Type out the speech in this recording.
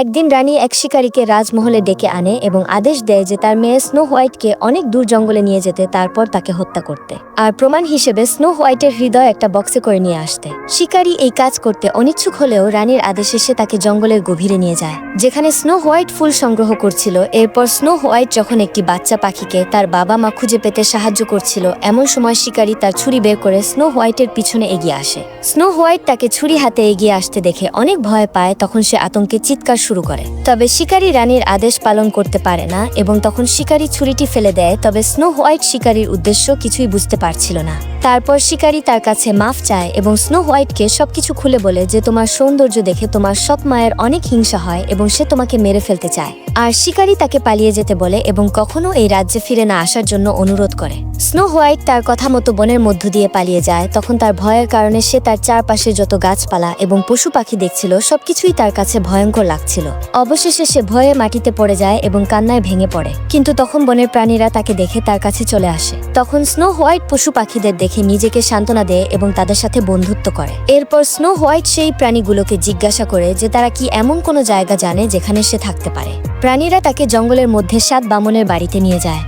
একদিন রানী এক শিকারীকে রাজমহলে ডেকে আনে এবং আদেশ দেয় যে তার মেয়ে স্নো হোয়াইটকে অনেক দূর জঙ্গলে নিয়ে যেতে, তারপর তাকে হত্যা করতে। আর প্রমাণ হিসেবে স্নো হোয়াইটের হৃদয় একটা বক্সে করে নিয়ে আসতে। শিকারী এই কাজ করতে অনিচ্ছুক হলেও রানীর আদেশে সে তাকে জঙ্গলের গভীরে নিয়ে যায়, যেখানে স্নো হোয়াইট ফুল সংগ্রহ করছিল। এরপর স্নো হোয়াইট যখন একটি বাচ্চা পাখিকে তার বাবা মা খুঁজে পেতে সাহায্য করছিল, এমন সময় শিকারী তার ছুরি বের করে স্নো হোয়াইটের পিছনে এগিয়ে আসে। স্নো হোয়াইট তাকে ছুরি হাতে এগিয়ে আসতে দেখে অনেক ভয় পায়, তখন সে আতঙ্কে চিৎকার শুরু করে। তবে শিকারী রানীর আদেশ পালন করতে পারে না এবং তখন শিকারী ছুরিটি ফেলে দেয়, তবে স্নো হোয়াইট শিকারীর উদ্দেশ্য কিছুই বুঝতে পারছিল না। তারপর শিকারী তার কাছে মাফ চায় এবং স্নো হোয়াইটকে সবকিছু খুলে বলে যে তোমার সৌন্দর্য দেখে তোমার সৎ মায়ের অনেক হিংসা হয় এবং সে তোমাকে মেরে ফেলতে চায়। আর শিকারী তাকে পালিয়ে যেতে বলে এবং কখনো এই রাজ্যে ফিরে না আসার জন্য অনুরোধ করে। স্নো হোয়াইট তার কথা মতো বনের মধ্য দিয়ে পালিয়ে যায়। তখন তার ভয়ের কারণে সে তার চারপাশে যত গাছপালা এবং পশু পাখি দেখছিল, সবকিছুই তার কাছে ভয়ঙ্কর লাগছিল। অবশেষে সে ভয়ে মাটিতে পড়ে যায় এবং কান্নায় ভেঙে পড়ে। কিন্তু তখন বনের প্রাণীরা তাকে দেখে তার কাছে চলে আসে। তখন স্নো হোয়াইট পশু পাখিদের দেখে নিজেকে সান্ত্বনা দেয় এবং তাদের সাথে বন্ধুত্ব করে। এরপর স্নো হোয়াইট সেই প্রাণীগুলোকে জিজ্ঞাসা করে যে তারা কি এমন কোনো জায়গা জানে যেখানে সে থাকতে পারে। প্রাণীরা তাকে জঙ্গলের মধ্যে সাত বামনের বাড়িতে নিয়ে যায়।